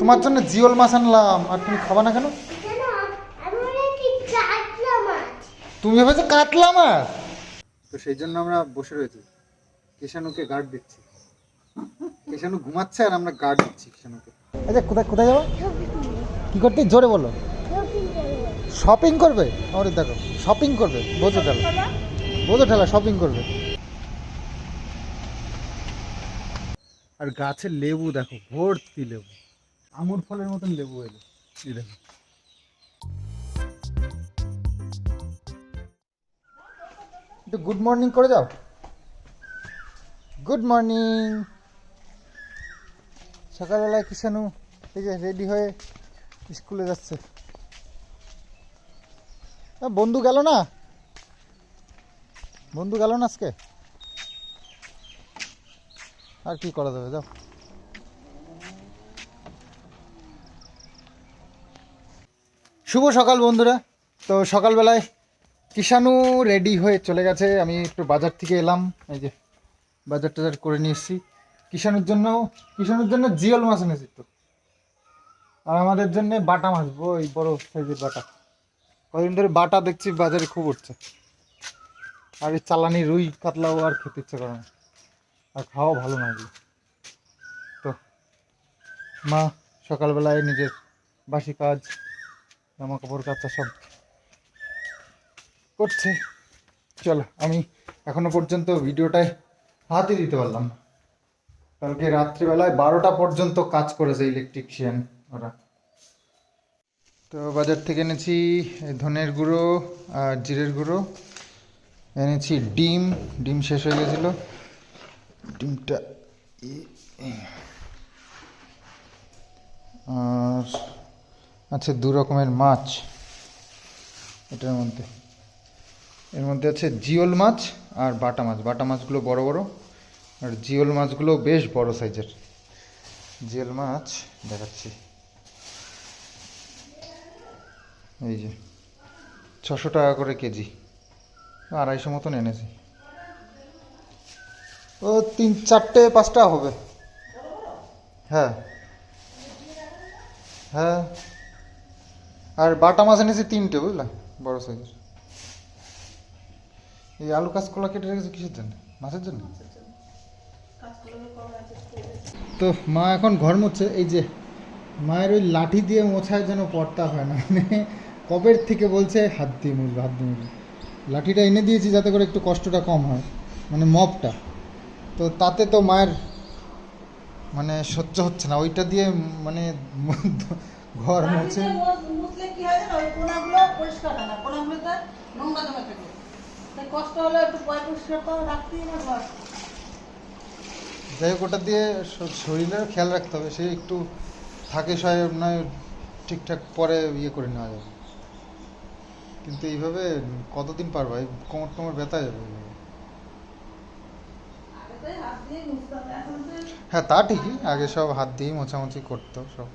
তোমার জন্য জিওল মাছ আনলাম আর তুমি খাবা না কেন? তুমি ভেবেছো কাতলা মাছ? তো সেই জন্য আমরা বসে রয়েছি। কেশানুকে গার্ড দিচ্ছি। কেশানু ঘুমাচ্ছে আর আমরা গার্ড দিচ্ছি কেশানুকে। আচ্ছা কোথায় কোথায় যাব? কি করতে? জোরে বলো। শপিং করবে? আমাদের দেখো শপিং করবে। বোঝো ঠেলা বোঝো ঠেলা শপিং করবে। আর গাছের লেবু দেখো ভর্তি লেবু। আঙুর ফলের মতন লেবু এলো। এই দেখো। একটু গুড মর্নিং করে যাও গুড মর্নিং সকালবেলায় কিষানু এই যে রেডি হয়ে স্কুলে যাচ্ছে। বন্ধু গেল না? বন্ধু গেল না আজকে? আর কি করা যাবে? যাও। শুভ সকাল বন্ধুরা। তো সকালবেলায় কিষানু রেডি হয়ে চলে গেছে। আমি একটু বাজার থেকে এলাম। এই যে বাজার টাজার করে নিয়ে এসেছি। কিষানুর জন্য কিষানুর জন্য জিওল মাছ এনেছি তো। আর আমাদের জন্য বাটা মাছ, ওই বড় সাইজের বাটা। কদিন ধরে বাটা দেখছি বাজারে খুব উঠছে। আর এই চালানি রুই, কাতলাও আর খেতে ইচ্ছে করে না। আর খাওয়া ভালো না তো মা সকালবেলায় নিজের বাসি কাজ জামা কাপড়, কাচা সব করছে। চলো, আমি এখনও পর্যন্ত ভিডিওটায় হাতই দিতে পারলাম। কালকে রাত্রিবেলায় বারোটা পর্যন্ত কাজ করেছে ইলেকট্রিশিয়ান ওরা। তো বাজার থেকে এনেছি ধনের গুঁড়ো আর জিরের গুঁড়ো। এনেছি ডিম ডিম শেষ হয়ে গেছিল। ডিমটা আর আছে দু রকমের মাছ। এটার মধ্যে। এর মধ্যে আছে জিওল মাছ আর বাটা মাছ। বাটা মাছগুলো বড় বড় আর জিওল মাছগুলো বেশ বড় সাইজের। জিওল মাছ, দেখাচ্ছি। এই যে, ছশো টাকা করে কেজি। আড়াইশো মতন এনেছি। ও, তিন, চারটে, পাঁচটা হবে। হ্যাঁ। হ্যাঁ। আর বাটা মাছ এনেছি তিনটে, বুঝলা? বড় সাইজের এই আলু কাঁচকলা কেটে রেখেছে কিসের জন্য? মাছের জন্য? তো মা এখন ঘর মুছছে এই যে মায়ের ওই লাঠি দিয়ে মোছায় যেন পড়তা হয় না। মানে কবের থেকে বলছে, হাত দিয়ে মুছবে, হাত দিয়ে মুছবে। লাঠিটা এনে দিয়েছি যাতে করে একটু কষ্টটা কম হয় মানে মপটা। তো তাতে তো মায়ের মানে সহ্য হচ্ছে না। ওইটা দিয়ে মানে ঘর মুছে। মুছলে কি হয় জানো? ওই কোনাগুলো পরিষ্কার হয় না। কোনাগুলোতে নোংরা জমে থাকে। তাই কষ্ট হলে একটু পয় পরিষ্কার করে রাখতেই না ঘর। যাই হোক ওটা দিয়ে শরীরের খেয়াল রাখতে হবে। সে একটু থাকে সবাই নয় ঠিকঠাক পরে ইয়ে করে নেওয়া যাবে। কিন্তু এইভাবে কতদিন পারবা? এই কোমর টোমর ব্যথা যাবে হ্যাঁ তা ঠিকই। আগে সব হাত দিয়েই মোছামুছি করতো সব।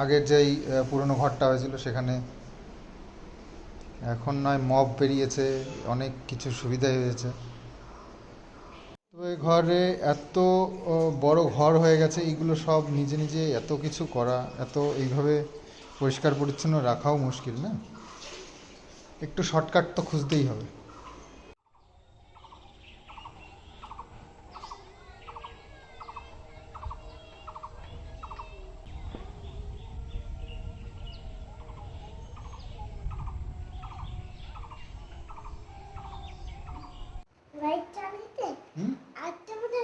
আগের যেই পুরনো ঘরটা হয়েছিল সেখানে এখন নয়, মব বেরিয়েছে, অনেক কিছু সুবিধা হয়েছে। তো এই ঘরে এত বড় ঘর হয়ে গেছে এইগুলো সব নিজে নিজে এত কিছু করা, এত এইভাবে পরিষ্কার পরিচ্ছন্ন রাখাও মুশকিল না? একটু শর্টকাট তো খুঁজতেই হবে লাইট চালিতে হুম আটটা মধ্যে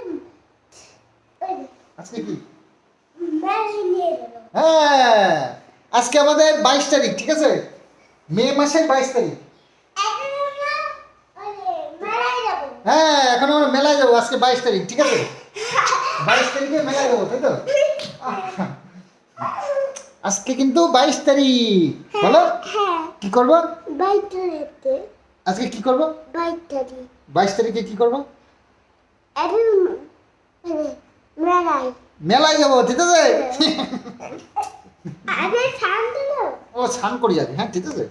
ওই আজকে কি ম্যাগি নিয়ে গেল হ্যাঁ আজকে আমাদের বাইশ তারিখ ঠিক আছে মে মাসের বাইশ তারিখ। হ্যাঁ এখন আমরা মেলায় যাব আজকে বাইশ তারিখ ঠিক আছে? বাইশ তারিখে মেলায় যাব তাই তো? আজকে কিন্তু বাইশ তারিখ বলো? কি করব? আজকে কি করব? বাইশ তারিখে কি করব? মেলায় যাব ঠিক আছে? শান্ত না ও স্নান করি আগে হ্যাঁ ঠিক আছে।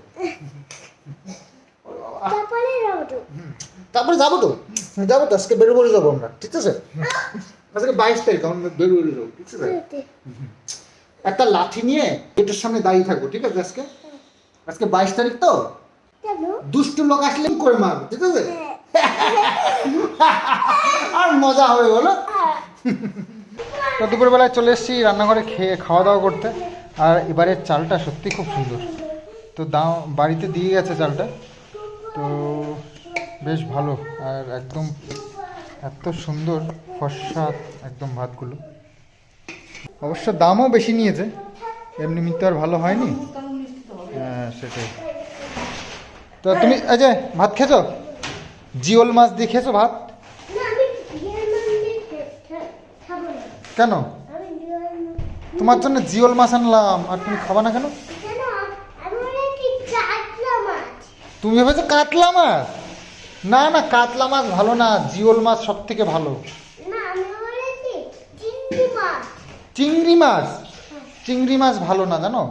তারপরে যাব তো। তারপরে যাব তো। যাব তো আজকে বেরো বেরো যাব আমরা ঠিক আছে? আজকে বাইশ তারিখ আমরা বেরো বেরো যাব ঠিক আছে? একটা লাঠি নিয়ে গেটের সামনে দাঁড়িয়ে থাকব ঠিক আছে আজকে? আজকে বাইশ তারিখ তো? দুষ্টু লোক আসলে করে মারবো ঠিক আছে? আর মজা হবে বলো। তো দুপুরবেলায় চলে এসেছি রান্নাঘরে খেয়ে খাওয়া দাওয়া করতে। আর এবারের চালটা সত্যি খুব সুন্দর। তো দাম বাড়িতে দিয়ে গেছে চালটা। তো বেশ ভালো আর একদম এত সুন্দর ফর্সা একদম ভাতগুলো। অবশ্য দামও বেশি নিয়েছে এমনি মিত্র আর ভালো হয়নি। হ্যাঁ সেটাই। তো তুমি এই যে ভাত খেছো জিওল মাছ দিয়ে খেয়েছো ভাত? কেন? তোমার জন্য জিওল মাছ আনলাম আর তুমি খাবা না কেন? তুমি ভেবেছো কাতলা মাছ? না না কাতলা মাছ ভালো না জিওল মাছ সব থেকে ভালো চিংড়ি মাছ। চিংড়ি মাছ? ভালো না জানো?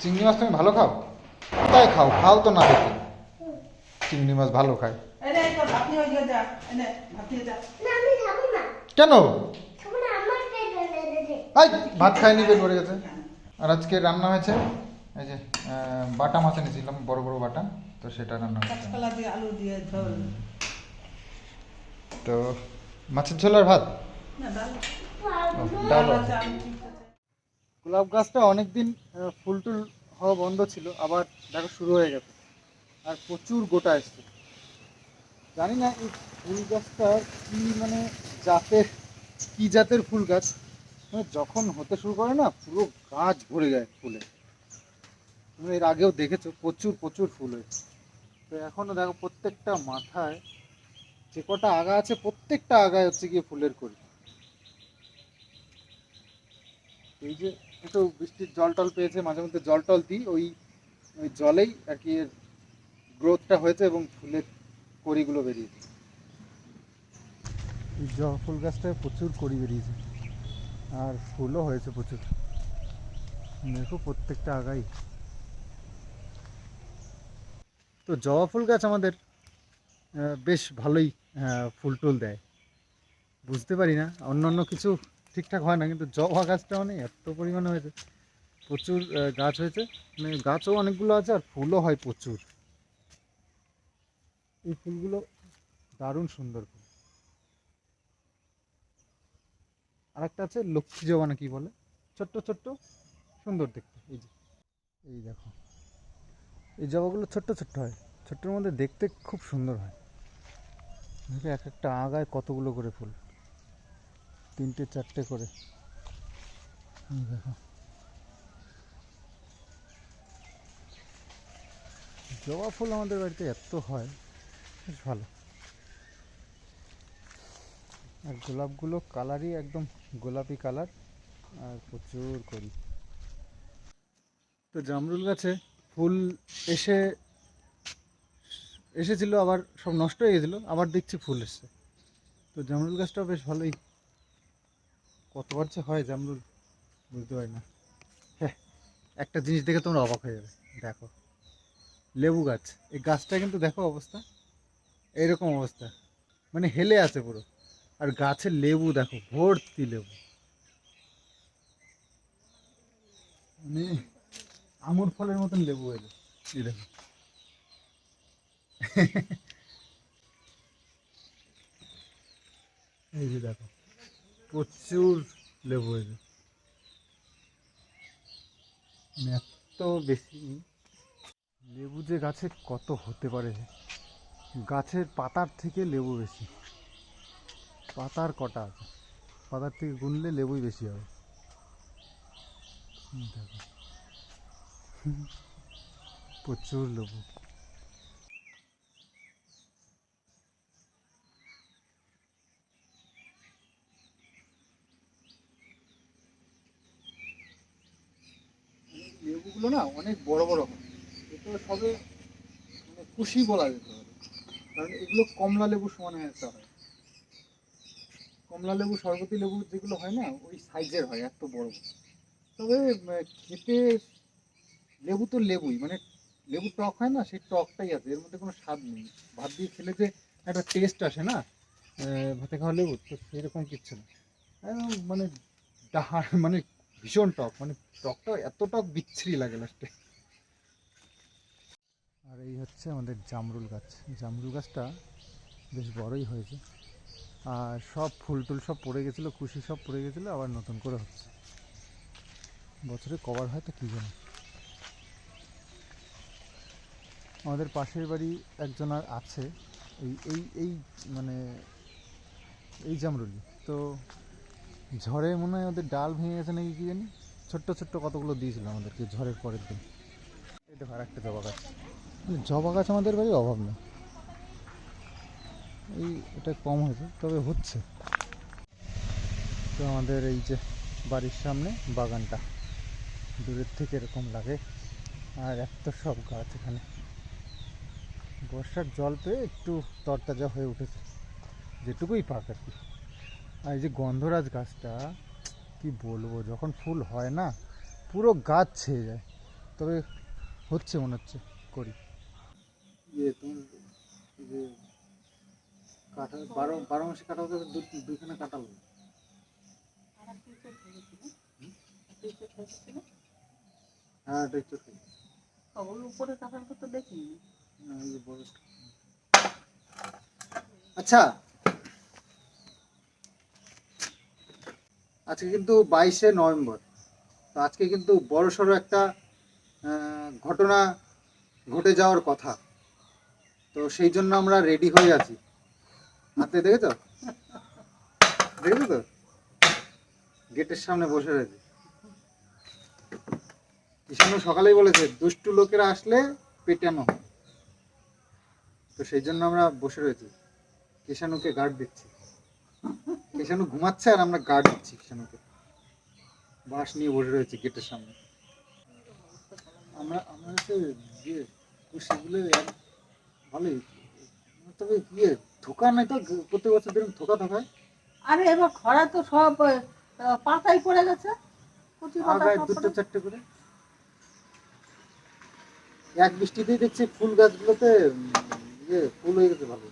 চিংড়ি মাছ তুমি ভালো খাও? তাই খাও খাও তো না দেখি। চিংড়ি মাছ ভালো খায়। এনে এই তো ভাতি গিয়ে যা এনে ভাতি যা না আমি খাব না কেন ভাত খাইনি পেট ভরে গেছে। আর আজকে রান্না হয়েছে এই যে বাটা মাছ এনেছিলাম বড় বড় বাটা তো সেটা রান্না হয়েছে। আলু দিয়ে ঝোল। তো মাছের ঝোল আর ভাত? গোলাপ গাছটা অনেকদিন ফুল টুল হওয়া বন্ধ ছিল আবার দেখো শুরু হয়ে গেছে। আর প্রচুর গোটা এসছে। জানি না এই ফুল গাছটা কি মানে জাতের, কি জাতের ফুল গাছ? মানে যখন হতে শুরু করে না, পুরো গাছ ভরে যায় ফুলে। তুমি এর আগেও দেখেছ, প্রচুর প্রচুর ফুল হয়েছে। তো এখনও দেখো প্রত্যেকটা মাথায়, যে কটা আগা আছে, প্রত্যেকটা আগায় হচ্ছে গিয়ে ফুলের করি। এই যে একটু বৃষ্টির জল টল পেয়েছে, মাঝে মধ্যে জল টল দিই, ওই ওই জলেই আর কি গ্রোথটা হয়েছে এবং ফুলের কড়িগুলো বেরিয়েছে এই জবা ফুল গাছটায় প্রচুর কড়ি বেরিয়েছে। আর ফুলও হয়েছে প্রচুর। দেখো প্রত্যেকটা আগাই। তো জবা ফুল গাছ আমাদের বেশ ভালোই ফুল টুল দেয়। বুঝতে পারি না অন্য অন্য কিছু ঠিকঠাক হয় না, কিন্তু জবা গাছটা মানে এত পরিমাণে হয়েছে। প্রচুর গাছ হয়েছে। মানে গাছও অনেকগুলো আছে আর ফুলও হয় প্রচুর। এই ফুলগুলো দারুণ সুন্দর ফুল। আর একটা আছে লক্ষ্মী জবা না কি বলে? ছোট্ট ছোট্ট, সুন্দর দেখতে। এই যে, এই দেখো। এই জবাগুলো ছোট্ট ছোট্ট হয়। ছোট্টর মধ্যে দেখতে খুব সুন্দর হয়। দেখো, এক একটা আগায় কতগুলো করে ফুল। তিনটে, চারটে করে। দেখো। জবা ফুল আমাদের বাড়িতে এত হয়। বেশ ভালো। আর গোলাপগুলো কালারই একদম গোলাপি কালার, আর প্রচুর করি। তো জামরুল গাছে ফুল এসে, এসেছিল, আবার সব নষ্ট হয়ে গেছিল, আবার দেখছি ফুল এসছে। তো জামরুল গাছটাও বেশ ভালোই। কতবার যে হয় জামরুল, বুঝতে পারি না। হ্যাঁ একটা জিনিস দেখে তোমরা অবাক হয়ে যাবে। দেখো, লেবু গাছ। এই গাছটা কিন্তু দেখো অবস্থা। এইরকম অবস্থা। মানে হেলে আছে পুরো। আর গাছের লেবু দেখো, ভর্তি লেবু। মানে আঙুর ফলের মতন লেবু এলো। দেখো। এই যে দেখো, প্রচুর লেবু হয়েছে মানে এত বেশি। লেবু যে গাছে কত হতে পারে? গাছের পাতার থেকে লেবু বেশি। পাতার কটা আছে? পাতার থেকে গুনলে লেবুই বেশি হবে। প্রচুর লেবু। লেবুগুলো না অনেক বড় বড় হয়। এগুলো সবে মানে খুশি বলা যেতে পারে। কারণ এগুলো কমলা লেবু সমান একটা হয়। কমলা লেবু সরবতি লেবু যেগুলো হয় না, ওই সাইজের হয়, এত বড়। তবে খেতে লেবু তো লেবুই মানে লেবু টক হয় না, সেই টকটাই আছে, এর মধ্যে কোনো স্বাদ নেই। ভাত দিয়ে খেলে যে একটা টেস্ট আসে না ভাতে খাওয়া লেবু, তো সেরকম কিচ্ছু না। মানে ডাহার মানে ভীষণ টক মানে টকটা এত টক বিচ্ছিরি লাগে লাস্টে আর এই হচ্ছে আমাদের জামরুল গাছ। জামরুল গাছটা বেশ বড়ই হয়েছে। আর সব ফুল টুল সব পড়ে গেছিল, কুশি সব পড়ে গেছিল, আবার নতুন করে হচ্ছে। বছরে কভার হয় তো কী জানি। আমাদের পাশের বাড়ি একজন আর আছে, এই এই এই মানে এই জামরুলি তো ঝড়ে মনে হয় ওদের ডাল ভেঙে গেছে নাকি কি জানি? ছোট্ট ছোট্ট কতগুলো দিয়েছিল আমাদেরকে ঝড়ের পরের দিন। দেখো আর একটা জবা গাছ। জবা গাছ আমাদের বাড়ির অভাব নেই। এই এটা কম হয়েছে, তবে হচ্ছে। তো আমাদের এই যে বাড়ির সামনে বাগানটা, দূরের থেকে এরকম লাগে। আর এত সব গাছ এখানে। বর্ষার জল পেয়ে একটু তরতাজা হয়ে উঠেছে, যেটুকুই পাক আর কি। আর এই যে গন্ধরাজ গাছটা, কি বলব, যখন ফুল হয় না, পুরো গাছ ছেয়ে যায়। তবে হচ্ছে মনে হচ্ছে করি। ইয়ে তোমার যে কাঁঠাল বারো বারো মাসে কাঁঠাল গাছ দুইখানে কাঁঠাল। হ্যাঁ এটা একটু উপরে কাঁঠাল তো দেখিনি। আচ্ছা। আজকে কিন্তু বাইশে নভেম্বর। তো আজকে কিন্তু বড় সড়ো একটা ঘটনা ঘটে যাওয়ার কথা। তো সেই জন্য আমরা রেডি হয়ে আছি। হাতে দেখেছ? দেখেছ তো? গেটের সামনে বসে রয়েছে। কিষানু সকালেই বলেছে, দুষ্টু লোকেরা আসলে পেটানো। তো সেই জন্য আমরা বসে রয়েছি। কিষানুকে গার্ড দিচ্ছি। কিষানু ঘুমাচ্ছে আর আমরা গার্ড দিচ্ছি কিষানুকে বাঁশ নিয়ে বসে রয়েছি গেটের সামনে। আমরা আমরা হচ্ছে সেগুলো ভালোই। তবে ইয়ে ধোকা নাই তো? প্রত্যেক বছর দেখুন ধোকা ধোকায়। আরে এবার খরা তো সব পাতাই পড়ে গেছে। আগায় দুটো চারটে করে। এক বৃষ্টিতেই দেখছি ফুল গাছগুলোতে ইয়ে ফুল হয়ে গেছে ভালো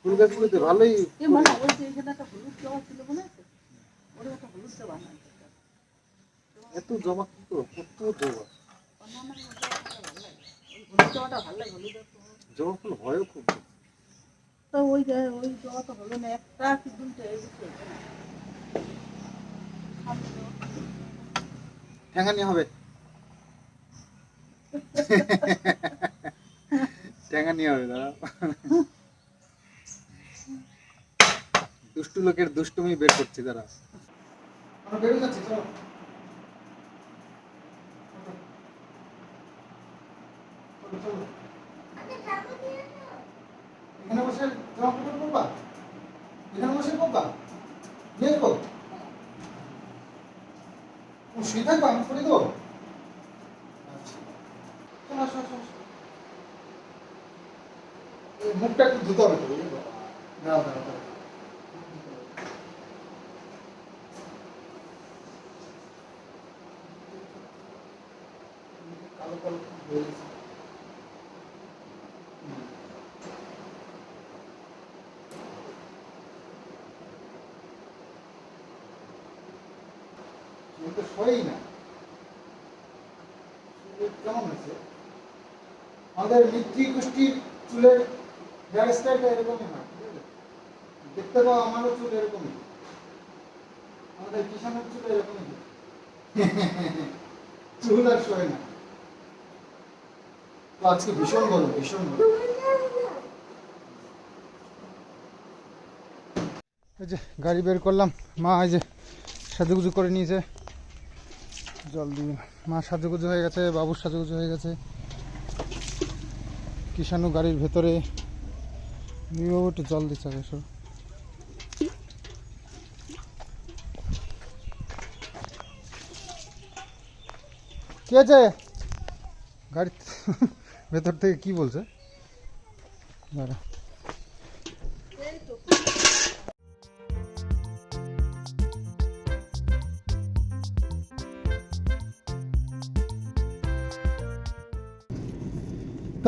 ফুল গাছগুলোতে ভালোই এ ওই যে এখানে একটা হলুদ জবা ছিল মনে আছে? ওটা একটা হলুদ জবা এত জমা কি করো কত জবা। হলুদ জবাটা ভালো লাগে হলুদ জবা ফুল হয়ও খুব। তো ওই ওই জবা তো হলো না একটা কি দুইটা এই হবে। দাদা দুষ্টু লোকের দুষ্টুমি বের করছি আমরা বেরো যাচ্ছি চলো চলো, চলো। আচ্ছা। মুখটা একটু ধুতে হবে তো? দাঁড়াও, দাঁড়াও, কালো শোয়ই না। কেমন হয়েছে? আমাদের মিত্রি গোষ্ঠীর চুলের হেয়ার স্টাইলটা এরকমই হয় দেখতে পাও আমারও চুল এরকমই। আমাদের কিষানের চুল এরকমই চুল আর শোয় না। তো আজকে ভীষণ গরম ভীষণ গরম এই যে গাড়ি বের করলাম, মা এই যে সাজুগুজু করে নিয়েছে। জল দিয়ে মা সাজুগুজু হয়ে গেছে বাবুর সাজুগুজু হয়ে গেছে। কিষানু গাড়ির ভেতরে একটু জল দিচ্ছে সব। কি আছে গাড়ি ভেতর থেকে কি বলছে? দাঁড়া।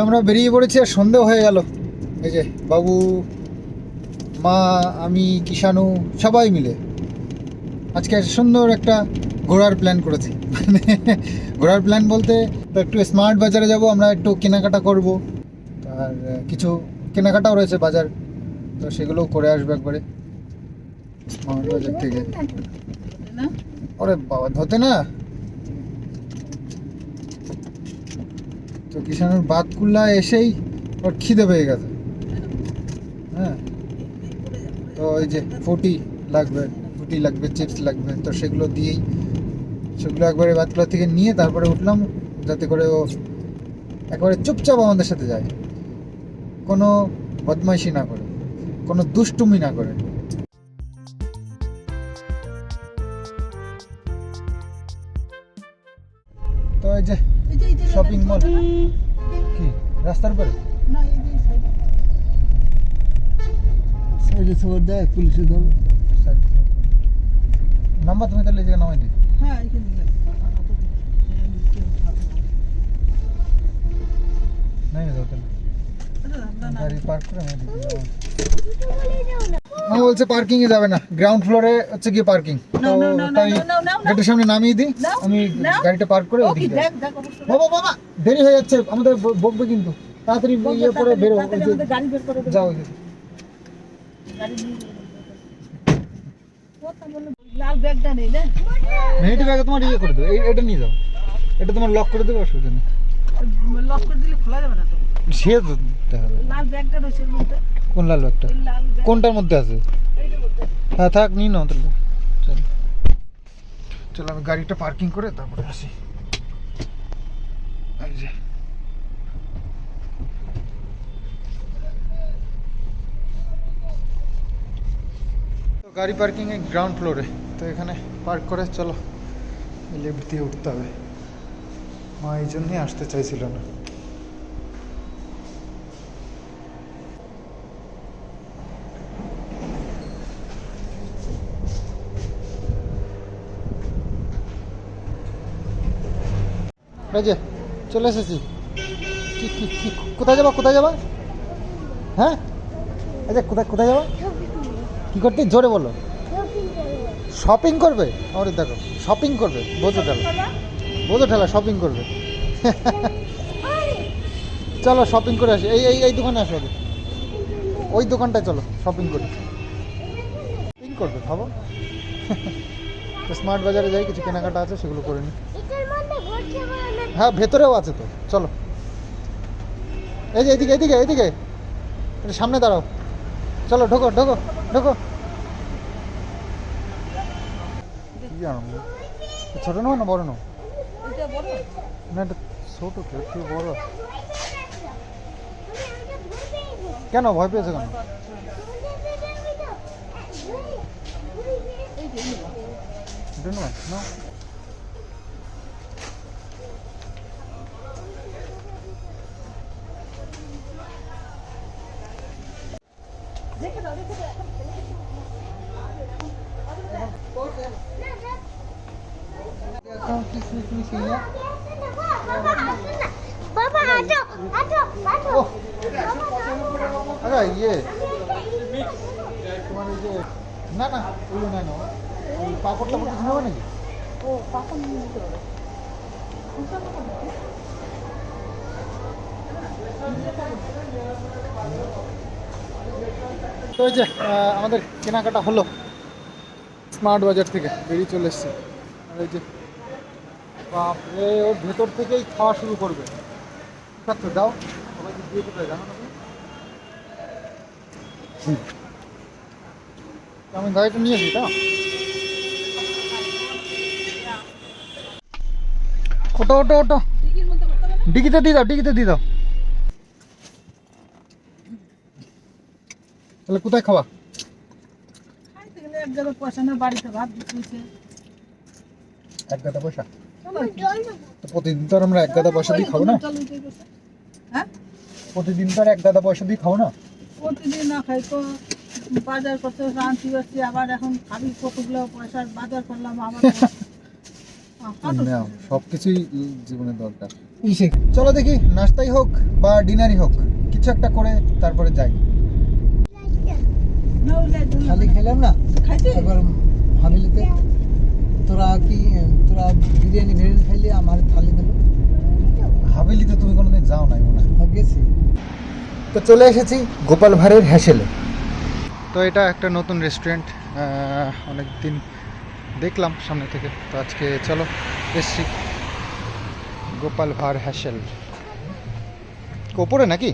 আমরা বেরিয়ে পড়েছি আর সন্ধেও হয়ে গেল। এই যে বাবু মা আমি কিষানু সবাই মিলে আজকে সুন্দর একটা ঘোরার প্ল্যান করেছি। মানে ঘোরার প্ল্যান বলতে তো একটু স্মার্ট বাজারে যাব আমরা একটু কেনাকাটা করব। আর কিছু কেনাকাটাও রয়েছে বাজার তো সেগুলোও করে আসব একবারে। স্মার্ট বাজার থেকে। ওরে বাবা ধরতে না? তো কিষানুর বাদকুল্লা এসেই ওর খিদে পেয়ে গেছে। হ্যাঁ? তো ওই যে ফুটি লাগবে ফুটি লাগবে, চিপস লাগবে, তো সেগুলো দিয়েই সেগুলো একবারে বাদকুল্লা থেকে নিয়ে তারপরে উঠলাম, যাতে করে ও একবারে চুপচাপ আমাদের সাথে যায়। কোনো বদমাইশি না করে, কোনো দুষ্টুমি না করে। তো এই যে শপিং মল কি? রাস্তার পরে না এই যে সাইড সাইডে সবার দেয় পুলিশে ধরে। নাম্বার তুমি তাহলে জায়গায় নামাই দিই হ্যাঁ নাই না তাহলে। গাড়ি পার্ক করে আমি দিই মা বলছে পার্কিং এ যাবে না গ্রাউন্ড ফ্লোরে হচ্ছে গিয়ে পার্কিং তো তাই। গেটের সামনে নামিয়ে দিই আমি গাড়িটা পার্ক করে ওদিকে বাবা বাবা দেরি হয়ে যাচ্ছে আমাদের বকবে কিন্তু। তাড়াতাড়ি ইয়ে করে বেরো। যাও নেগেটিভ আগে তোমার ইয়ে করে দেবো এটা নিয়ে যাও। এটা তোমার লক করে দেবে অসুবিধা নেই। লক করে দিলে খোলা যাবে না তো। সে তো লাল ব্যাগটা রয়েছে কোন লাল একটা ওই লাল ব্যাগ। কোনটার মধ্যে আছে? হ্যাঁ থাক নাও তাহলে চলো। চলো আমি গাড়িটা পার্কিং করে তারপরে আসি। তো গাড়ি পার্কিং এ গ্রাউন্ড ফ্লোরে তো এখানে পার্ক করে চলো। লিফট দিয়ে উঠতে হবে। মা এই জন্যই আসতে চাইছিল না। এই যে, চলে এসেছি। কি কি কি, কোথায় যাবা কোথায় যাবা? হ্যাঁ? এই যে, কোথায় কোথায় যাবা? কি করতে? জোরে বলো। শপিং করবে? আমাদের দেখো শপিং করবে। বোঝো ঠেলা। বোঝো ঠেলা শপিং করবে। চলো শপিং করে আসি। এই এই এই দোকানে আসো। ওই দোকানটায় চলো শপিং করি। শপিং করবে, ভাবো। স্মার্ট বাজারে যাই, কিছু কেনাকাটা আছে, সেগুলো করে নিই এটার মধ্যে ভর্তি করে না হ্যাঁ ভেতরেও আছে তো। চলো। এই যে এদিকে এদিকে এদিকে। সামনে দাঁড়াও। চলো, ঢোকো ঢোকো ঢোকো। ছোট নাও না, বড় নাও? এটা না ছোট বড়। কেন, ভয় পেয়েছ কেন? এটা নয় ও। আরে ইয়ে। তোমার যে না না ওই না না। ওই পাপড় টাপড় কিছু নেবে নাকি? ও পাপন নিতে হবে। তো ওই যে আমাদের কেনাকাটা হলো। স্মার্ট বাজার থেকে বেরিয়ে চলে এসছে। আর এই যে বাপরে ওর ভেতর থেকেই খাওয়া শুরু করবে। দাও সবাইকে দিয়ে কোথায় জানো না আমি গাড়িটা নিয়েছি তো? ওটো ওটো ওটো ডিকিতে দিয়ে দাও ডিগিতে দিয়ে দাও। তাহলে কোথায় খাওয়া? এক জায়গায় পয়সা না বাড়িতে ভাত দিতেছে এক গাদা পয়সা? দেবো প্রতিদিন তো আর আমরা এক গাদা পয়সা দিয়ে খাব না? হ্যাঁ? প্রতিদিন তো আর এক গাদা পয়সা দিয়ে খাব না? প্রতিদিন না খাই তো বাজার করতে আবার এখন খাবি কতগুলো পয়সার বাজার করলাম আবার নাও সব কিছুই জীবনে দরকার। ইসে। চলো দেখি নাস্তাই হোক বা ডিনারই হোক কিছু একটা করে তারপরে যাই। থালি খেলাম না? একবার হাবিলিতে তোরা কি তোরা বিরিয়ানি বিরিয়ানি খাইলে আমার থালি দিল। হাভেলিতে তুমি কোনোদিন যাও নাই মনে হয়? গেছি। তো চলে এসেছি গোপাল ভাঁড়ের হ্যাসেলে। তো এটা একটা নতুন রেস্টুরেন্ট অনেক দিন দেখলাম সামনে থেকে। তো আজকে চলো এসছি গোপাল ভাঁড় হ্যাসেল। ওপরে নাকি?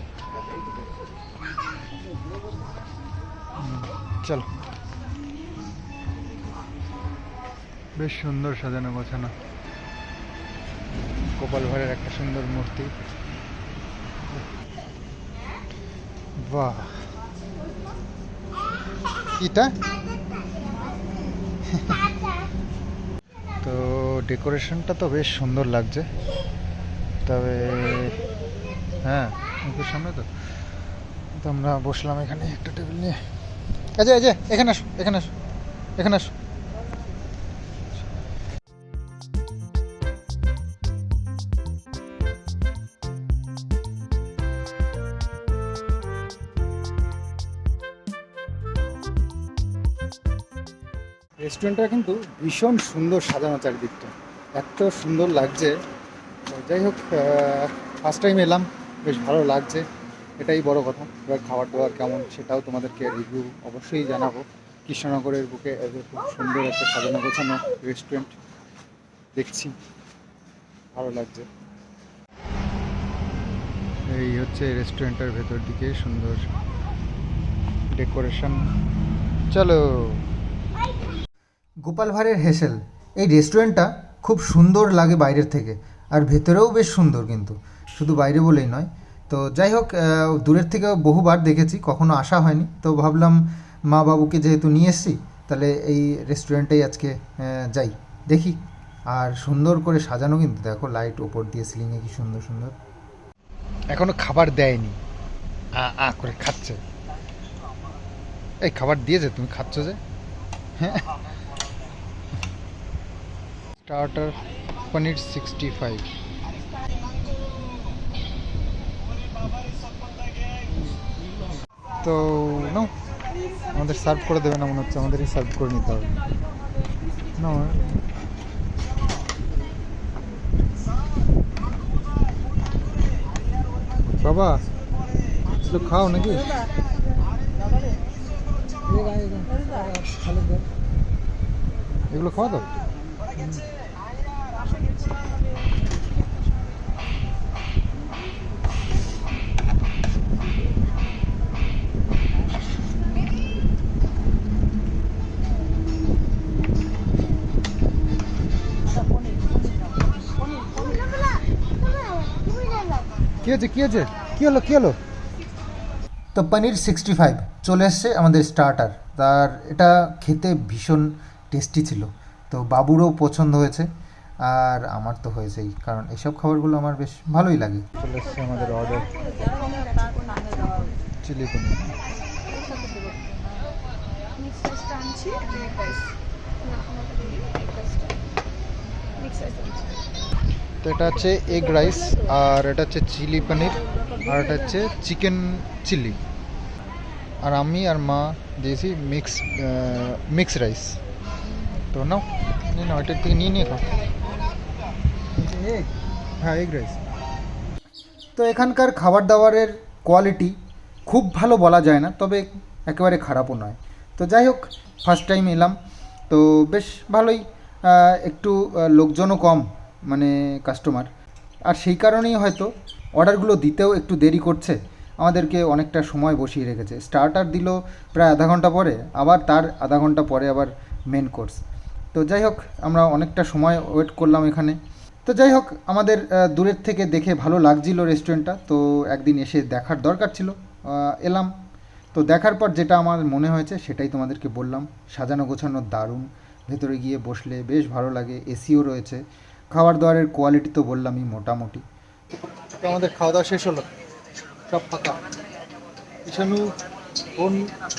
চলো। বেশ সুন্দর সাজানো গোছানো। গোপাল ভাঁড়ের একটা সুন্দর মূর্তি। বাহ। তো ডেকোরেশনটা তো বেশ সুন্দর লাগছে। তবে হ্যাঁ মুখের সামনে তো। তো আমরা বসলাম এখানে একটা টেবিল নিয়ে। আচ্ছা আচ্ছা এখানে আসো এখানে আসো এখানে আসো। রেস্টুরেন্টটা কিন্তু ভীষণ সুন্দর সাজানো চারিদিকটা। এত সুন্দর লাগছে। যাই হোক ফার্স্ট টাইম এলাম, বেশ ভালো লাগছে। এটাই বড় কথা। এবার খাবার দাবার কেমন সেটাও তোমাদেরকে রিভিউ অবশ্যই জানাব। কৃষ্ণনগরের বুকে খুব সুন্দর একটা সাজানো গোছানো রেস্টুরেন্ট দেখছি। ভালো লাগছে। এই হচ্ছে রেস্টুরেন্টের ভেতর দিকে সুন্দর ডেকোরেশন চলো। গোপাল ভাঁড়ের হেসেল। এই রেস্টুরেন্টটা খুব সুন্দর লাগে বাইরের থেকে, আর ভেতরেও বেশ সুন্দর কিন্তু। শুধু বাইরে বলেই নয়। তো যাই হোক দূরের থেকে বহুবার দেখেছি, কখনো আসা হয়নি। তো ভাবলাম মা বাবুকে যেহেতু নিয়ে এসেছি, তাহলে এই রেস্টুরেন্টেই আজকে যাই। দেখি। আর সুন্দর করে সাজানো কিন্তু, দেখো লাইট ওপর দিয়ে সিলিংয়ে কি সুন্দর সুন্দর। এখনও খাবার দেয়নি। আ আ, করে খাচ্ছে। এই খাবার দিয়েছে, তুমি খাচ্ছ যে? হ্যাঁ? স্টার্টার পনির সিক্সটি ফাইভ তো নাও আমাদের সার্ভ করে দেবে না মনে হচ্ছে, আমাদেরই সার্ভ করে নিতে হবে। না বাবা, কিছু খাও নাকি? এগুলো খাওয়া তো কি হয়েছে? কি হয়েছে? কি হলো? কি হলো? তো পনির সিক্সটি ফাইভ চলে এসছে আমাদের স্টার্টার তার, এটা খেতে ভীষণ টেস্টি ছিল। তো বাবুরও পছন্দ হয়েছে আর আমার তো হয়েছেই কারণ এসব খাবারগুলো আমার বেশ ভালোই লাগে। চলে এসছে আমাদের অর্ডার চিলি পনির। তো এটা হচ্ছে এগ রাইস আর এটা হচ্ছে চিলি পনির আর এটা হচ্ছে চিকেন চিলি আর আমি আর মা দিয়েছি মিক্স মিক্স রাইস তো, নাও, নিয়ে নাও এটার থেকে নিয়ে নিয়ে খাও। হ্যাঁ এগ রাইস তো এখানকার খাবার দাবারের কোয়ালিটি খুব ভালো বলা যায় না, তবে একেবারে খারাপও নয়। তো যাই হোক ফার্স্ট টাইম এলাম। তো বেশ ভালোই একটু লোকজনও কম মানে কাস্টমার আর সেই কারণেই হয়তো অর্ডারগুলো দিতেও একটু দেরি করছে। আমাদেরকে অনেকটা সময় বসিয়ে রেখেছে। স্টার্টার দিল প্রায় আধা ঘণ্টা পরে, আবার তার আধা ঘণ্টা পরে আবার মেন কোর্স তো যাই হোক, আমরা অনেকটা সময় ওয়েট করলাম এখানে। তো যাই হোক, আমাদের দূরের থেকে দেখে ভালো লাগছিল রেস্টুরেন্টটা তো একদিন এসে দেখার দরকার ছিল এলাম। তো দেখার পর যেটা আমার মনে হয়েছে, সেটাই তোমাদেরকে বললাম। সাজানো গোছানো দারুণ। ভেতরে গিয়ে বসলে বেশ ভালো লাগে, এসিও রয়েছে। খাবার দাবারের কোয়ালিটি তো বললামই মোটামুটি। আমাদের খাওয়া দাওয়া শেষ হলো। সব ফাঁকা। ঈশানু ফোন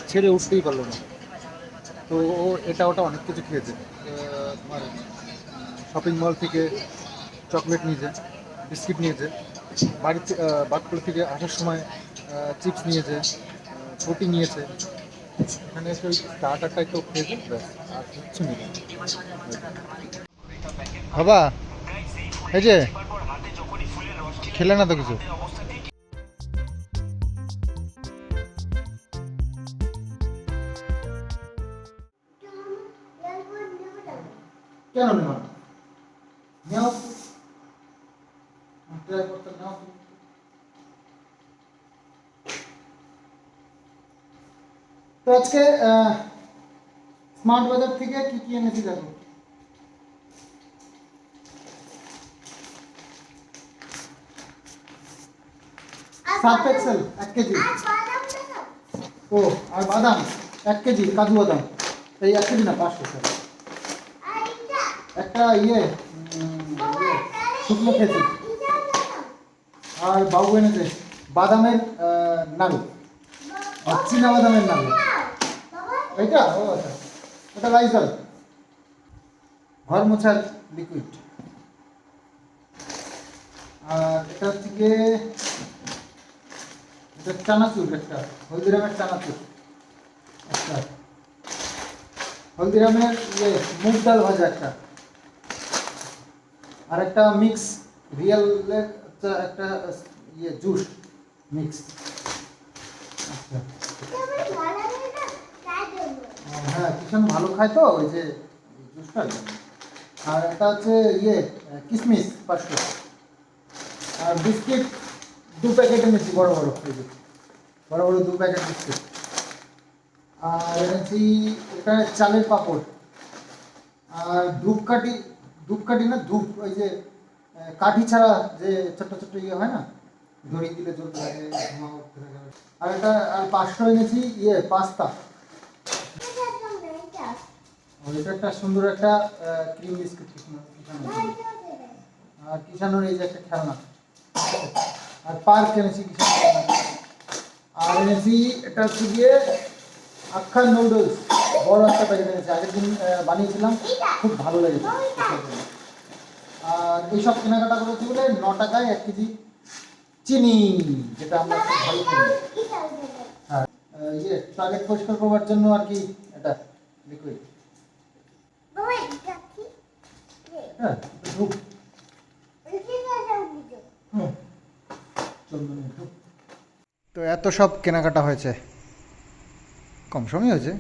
ছেড়ে উঠতেই পারল না। তো ও এটা ওটা অনেক কিছু খেয়েছে। শপিং মল থেকে চকলেট নিয়েছে বিস্কিট নিয়েছে বাড়িতে বাটকুল থেকে আসার সময় চিপস নিয়েছে ফ্রুটি নিয়েছে এখানে এসে ওই স্টার্টারটা খেয়ে ব্যাস, আর কিচ্ছু নেই। বাবা, এই যে, খেলে না তো কিছু? কেন নেওয়া নেও ট্রাই করতে নাও তো আজকে স্মার্ট বাজার থেকে কি কি এনেছি দেখো সার্ফ এক্সেল এক কেজি ও আর বাদাম এক কেজি কাজু বাদাম এই এক কেজি না পাঁচশো স্যার একটা ইয়ে শুকনো খেয়েছি আর বাবু এনেছে বাদামের নাড়ু। আর চীনা বাদামের নাড়ু। এইটা? ও আচ্ছা। ওটা লাইজল ঘর মোছার লিকুইড আর এটা হচ্ছে গিয়ে, এটা চানাচুর একটা, হলদিরামের চানাচুর। একটা হলদিরামের ইয়ে মুগ ডাল ভাজা একটা। আর একটা মিক্স রিয়েলের একটা ইয়ে জুস মিক্স আচ্ছা। হ্যাঁ কিষান ভালো খায় তো, ওই যে জুসটা আর একটা হচ্ছে ইয়ে কিশমিশ পাঁচশো। আর বিস্কিট, দু প্যাকেট এনেছি, বড় বড় বড় বড় দু প্যাকেট বিস্কিট। আর এনেছি এটা চালের পাঁপড়। আর ধূপকাঠি ধূপকাঠি না, ধূপ, ওই যে কাঠি ছাড়া যে ছোট্ট ছোট্ট ইয়ে হয় না? ধরিয়ে দিলে জ্বলতে থাকে। আর এটা আর পাঁচশো এনেছি ইয়ে পাস্তা। এটা একটা সুন্দর একটা ক্রিম বিস্কুট আর কিষানোর এই যে একটা খেলনা। আর পার্ক এনেছি কিষান আর এনেছি, এটা হচ্ছে গিয়ে আখ্যান নুডলস বড় একটা প্যাকেট এনেছি আগের দিন বানিয়েছিলাম, খুব ভালো লেগেছে। আর এইসব কেনাকাটা করেছি বলে ন টাকায় এক কেজি চিনি, যেটা আমরা খুব ভালো করি। হ্যাঁ ইয়ে টয়লেট পরিষ্কার করবার জন্য আর কি এটা লিকুইড হ্যাঁ তো এত সব কেনাকাটা হয়েছে। কম সময় হয়েছে।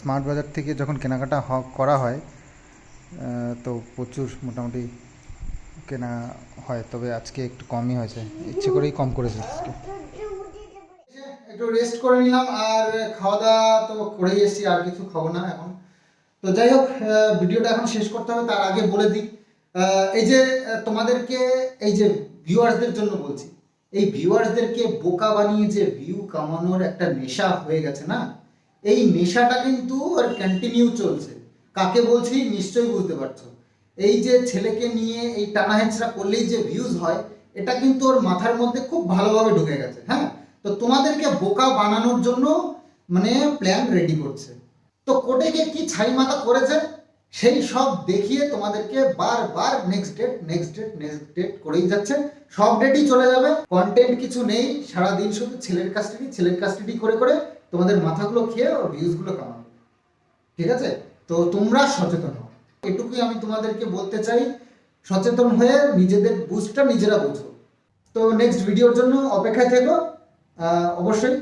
স্মার্ট বাজার থেকে যখন কেনাকাটা করা হয় তো প্রচুর মোটামুটি কেনা হয়, তবে আজকে একটু কমই হয়েছে। ইচ্ছে করেই কম করেছে আজকে। একটু রেস্ট করে নিলাম, আর খাওয়া দাওয়া তো করেই এসেছি, আর কিছু খাব না এখন। তো যাই হোক ভিডিওটা এখন শেষ করতে হবে, তার আগে বলে দিই এই যে তোমাদেরকে, এই যে ভিউয়ার্সদের জন্য বলছি, এই ভিউয়ার্সদেরকে বোকা বানিয়ে যে ভিউ কামানোর একটা নেশা হয়ে গেছে না এই নেশাটা কিন্তু আর কন্টিনিউ চলছে। কাকে বলছি? নিশ্চয়ই বুঝতে পারছ। এই যে ছেলেকে নিয়ে এই টানা হেঁচড়া করলেই যে ভিউজ হয়, এটা কিন্তু ওর মাথার মধ্যে খুব ভালোভাবে ঢুকে গেছে হ্যাঁ? তো তোমাদেরকে বোকা বানানোর জন্য মানে প্ল্যান রেডি করছে। তো কোর্টে গিয়ে কি ছাই মাথা করেছে? সেই সব দেখিয়ে তোমাদেরকে বারবার next date next date next date করেই যাচ্ছে। সব ডেটই চলে যাবে। কন্টেন্ট কিছু নেই। সারাদিন শুধু ছেলের কাস্টাডি ছেলের কাস্টাডি করে করে তোমাদের মাথাগুলো খেয়ে ভিউজগুলো কামাবে। ঠিক আছে? তো তোমরা সচেতন হও। এটুকুই আমি তোমাদেরকে বলতে চাই, সচেতন হয়ে নিজেদের বুঝটা নিজেরা বুঝো। তো নেক্সট ভিডিওর জন্য অপেক্ষায় থেকো। অবশ্যই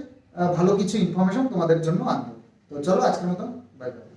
ভালো কিছু ইনফরমেশন তোমাদের জন্য আনব। তো চলো আজকের মতন বাই বাই